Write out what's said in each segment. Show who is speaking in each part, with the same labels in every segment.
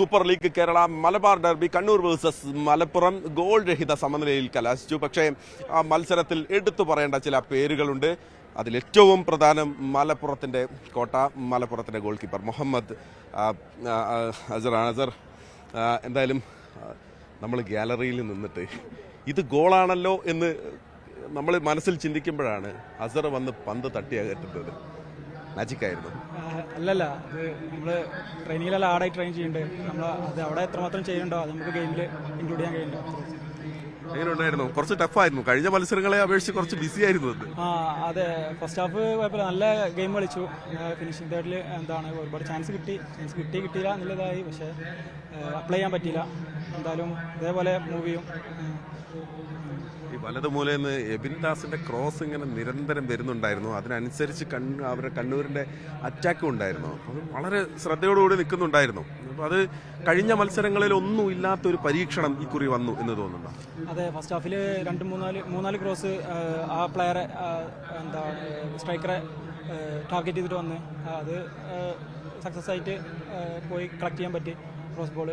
Speaker 1: Super league Kerala Malabar derby Kannur versus Malappuram goal രഹിത സമനിലയിൽ കലാശിച്ചു. പക്ഷേ ആ മത്സരത്തിൽ എടുത്തു പറയേണ്ട ചില പേരുകളുണ്ട്. അതിലേറ്റവും പ്രധാനം മലപ്പുറത്തിന്റെ കോട്ട മലപ്പുറത്തിന്റെ ഗോൾ കീപ്പർ മുഹമ്മദ് അസറാണ് അസർ എന്തായാലും നമ്മൾ ഗാലറിയിൽ നിന്നിട്ട് ഇത് ഗോളാണല്ലോ എന്ന് നമ്മൾ മനസ്സിൽ ചിന്തിക്കുമ്പോഴാണ് അസർ വന്ന് പന്ത് തട്ടിയകറ്റുന്നത് മാജിക്കായിരുന്നു
Speaker 2: ആയിരുന്നു. അല്ലല്ല അത് നമ്മൾ ട്രെയിനിങ്ങിലെല്ലാം ആടായി ട്രെയിൻ ചെയ്യുന്നുണ്ട് നമ്മൾ അത് അവിടെ എത്രമാത്രം ചെയ്യുന്നുണ്ടോ അത് നമുക്ക് ഗെയിമിൽ ഇൻക്ലൂഡ് ചെയ്യാൻ കഴിയുന്നുണ്ട്?
Speaker 1: എങ്ങനെ ഉണ്ടായിരുന്നു കുറച്ച് ടഫായിരുന്നു കഴിഞ്ഞ മത്സരങ്ങളെ അപേക്ഷിച്ച് കുറച്ച് ബിസി ആയിരുന്നു അത്
Speaker 2: ആ അതെ. ഫസ്റ്റ് ഹാഫ് കുഴപ്പമില്ല. നല്ല ഗെയിം കളിച്ചു. ഫിനിഷിംഗ് തേർഡിൽ എന്താണ് ഒരുപാട് ചാൻസ് കിട്ടി. ചാൻസ് കിട്ടി കിട്ടിയില്ല എന്നുള്ളതായി. പക്ഷേ അപ്ലൈ ചെയ്യാൻ പറ്റിയില്ല. എന്തായാലും ഇതേപോലെ മൂവ് ചെയ്യും.
Speaker 1: ഈ വലത് മൂലന്ന് എബിൻ ദാസിന്റെ ക്രോസ് ഇങ്ങനെ നിരന്തരം വരുന്നുണ്ടായിരുന്നു. അതിനനുസരിച്ച് കണ്ണ് അവരുടെ കണ്ണൂരിന്റെ അറ്റാക്കും ഉണ്ടായിരുന്നു. അത് വളരെ ശ്രദ്ധയോടുകൂടി നിൽക്കുന്നുണ്ടായിരുന്നു. അപ്പൊ അത് കഴിഞ്ഞ മത്സരങ്ങളിൽ ഒന്നും ഇല്ലാത്ത ഒരു പരീക്ഷണം ഇക്കുറി വന്നു എന്ന് തോന്നുന്നു
Speaker 2: അതെ ഫസ്റ്റ് ഹാഫിൽ രണ്ട് മൂന്നാൽ മൂന്നാൽ ക്രോസ് ആ പ്ലെയറെ എന്താ സ്ട്രൈക്കറെ ടാർഗറ്റ് ചെയ്തിട്ട് വന്ന്. അത് സക്സസ് ആയിട്ട് പോയി കളക്ട് ചെയ്യാൻ പറ്റി ക്രോസ് ബോൾ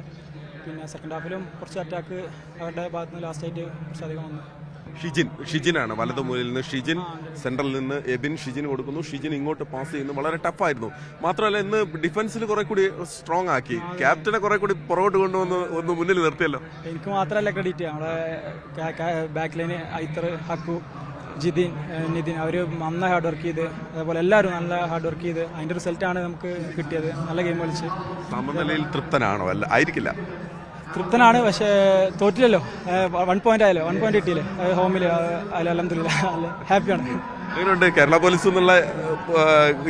Speaker 2: പിന്നെ സെക്കൻഡ് ഹാഫിലും കുറച്ച് അറ്റാക്ക് അവരുടെ ഭാഗത്തുനിന്ന് ലാസ്റ്റ് ആയിട്ട് കുറച്ചധികം വന്നു.
Speaker 1: ഷിജിൻ ഷിജിനാണ് വലത് മൂലയിൽ നിന്ന് ഷിജിൻ സെൻട്രലിൽ നിന്ന് എബിൻ ഷിജിൻ കൊടുക്കുന്നു. ഷിജിൻ ഇങ്ങോട്ട് പാസ് ചെയ്യുന്നു. വളരെ ടഫായിരുന്നു മാത്രമല്ല ഇന്ന് ഡിഫൻസിൽ കുറെ കൂടി സ്ട്രോങ് ആക്കി. ക്യാപ്റ്റനെ കുറെ കൂടി പുറകോട്ട് കൊണ്ടുവന്ന് ഒന്ന് മുന്നിൽ നിർത്തിയല്ലോ.
Speaker 2: എനിക്ക് മാത്രമല്ല ക്രെഡിറ്റ് നമ്മുടെ back line either Haq Jithin Nithin അവർ നന്നായി ഹാർഡ് വർക്ക് ചെയ്ത് അതേപോലെ എല്ലാവരും നല്ല ഹാർഡ് വർക്ക് ചെയ്ത് അതിന്റെ റിസൾട്ടാണ് നമുക്ക് കിട്ടിയത്. നല്ല ഗെയിം കളിച്ച്.
Speaker 1: സമനിലയിൽ തൃപ്തനാണോ? അല്ല ആയിരിക്കില്ല.
Speaker 2: തൃപ്തനാണ് പക്ഷേ തോറ്റില്ലല്ലോ. വൺ പോയിന്റ് ആയല്ലോ വൺ പോയിന്റ് കിട്ടിയില്ലേ? ഹോമിൽ അല്ല അലഹമില്ല ഹാപ്പിയാണ്.
Speaker 1: എങ്ങനെയുണ്ട് കേരള പോലീസ് എന്നുള്ള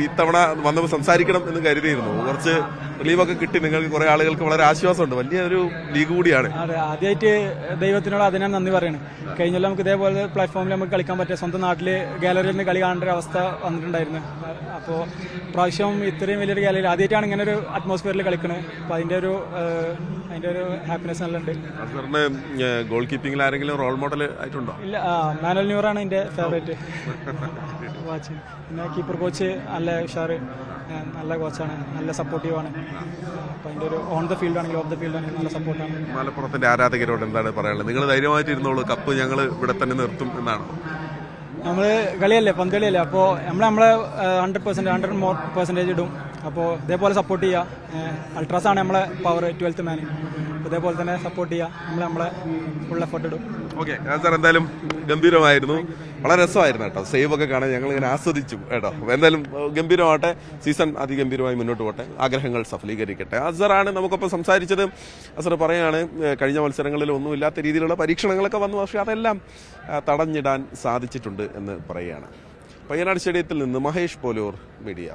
Speaker 1: ഇത്തവണ വന്നപ്പോൾ സംസാരിക്കണം എന്ന് കരുതിയിരുന്നു. കുറച്ച് റിലീവൊക്കെ കിട്ടി. നിങ്ങൾക്ക് കുറെ ആളുകൾക്ക് വളരെ ആശ്വാസമുണ്ട്. വലിയ ഒരു ലീഗ് കൂടിയാണ്.
Speaker 2: അതെ ആദ്യമായിട്ട് ദൈവത്തിനോട് അതിനാണ് നന്ദി പറയുന്നത് കഴിഞ്ഞ നമുക്ക് ഇതേപോലെ പ്ലാറ്റ്ഫോമിൽ നമുക്ക് കളിക്കാൻ പറ്റിയ സ്വന്തം നാട്ടിൽ ഗാലറിയിൽ നിന്ന് കളി കാണേണ്ട ഒരു അവസ്ഥ വന്നിട്ടുണ്ടായിരുന്നു. അപ്പോൾ പ്രാവശ്യം ഇത്രയും വലിയൊരു ഗാലറി ആദ്യമായിട്ടാണ് ഇങ്ങനെ ഒരു അറ്റ്മോസ്ഫിയറിൽ കളിക്കുന്നത് അപ്പോൾ അതിന്റെ ഒരു അതിന്റെ അതിന്റെ ഒരു ഹാപ്പിനെസ് നല്ല ഉണ്ട്
Speaker 1: ഗോൾ കീപ്പിംഗിൽ ആരെങ്കിലും റോൾ മോഡൽ ആയിട്ടുണ്ടോ?
Speaker 2: ഇല്ല മാനുവൽ ന്യൂറാണ് എന്റെ ഫേവറേറ്റ് വാച്ച്. പിന്നെ കീപ്പർ കോച്ച് നല്ല ഉഷാറ് നല്ല കോച്ചാണ് നല്ല സപ്പോർട്ടീവാണ് അപ്പോൾ അതിന്റെ ഒരു ഓൺ ദ ഫീൽഡ് ആണെങ്കിലും ഓഫ് ദ ഫീൽഡ് ആണെങ്കിലും നല്ല സപ്പോർട്ടാണ്
Speaker 1: മലപ്പുറത്തിന്റെ ആരാധകരോട് എന്താണ് പറയാനുള്ളത്? നിങ്ങൾ ധൈര്യമായിട്ട് ഇരുന്നോളൂ കപ്പ് ഞങ്ങൾ ഇവിടെ തന്നെ നിർത്തും എന്നാണ്?
Speaker 2: നമ്മൾ കളിയല്ലേ പന്ത് കളിയല്ലേ അപ്പോൾ നമ്മൾ നമ്മളെ hundred percent hundred more percentage ഇടും. അപ്പോൾ ഇതേപോലെ സപ്പോർട്ട് ചെയ്യുക അൾട്രാസ് ആണ് നമ്മളെ പവർ ട്വൽത്ത് മാൻ ഇതേപോലെ തന്നെ സപ്പോർട്ട് ചെയ്യുക നമ്മൾ നമ്മളെ ഫുൾ എഫേർട്ട് ഇടും.
Speaker 1: ഓക്കെ സാർ എന്തായാലും ഗംഭീരമായിരുന്നു. വളരെ രസമായിരുന്നു കേട്ടോ. സേവ് ഒക്കെ കാണാൻ ഞങ്ങൾ ഇങ്ങനെ ആസ്വദിച്ചു കേട്ടോ. എന്തായാലും ഗംഭീരമാവട്ടെ. സീസൺ അതിഗംഭീരമായി മുന്നോട്ട് പോട്ടെ. ആഗ്രഹങ്ങൾ സഫലീകരിക്കട്ടെ. അസറാണ് നമുക്കൊപ്പം സംസാരിച്ചത്. അസർ പറയുകയാണ് കഴിഞ്ഞ മത്സരങ്ങളിൽ ഒന്നുമില്ലാത്ത രീതിയിലുള്ള പരീക്ഷണങ്ങളൊക്കെ വന്നു. പക്ഷേ അതെല്ലാം തടഞ്ഞിടാൻ സാധിച്ചിട്ടുണ്ട് എന്ന് പറയുകയാണ്. പയ്യനാട് സ്റ്റേഡിയത്തിൽ നിന്ന് മഹേഷ് പോലൂർ മീഡിയ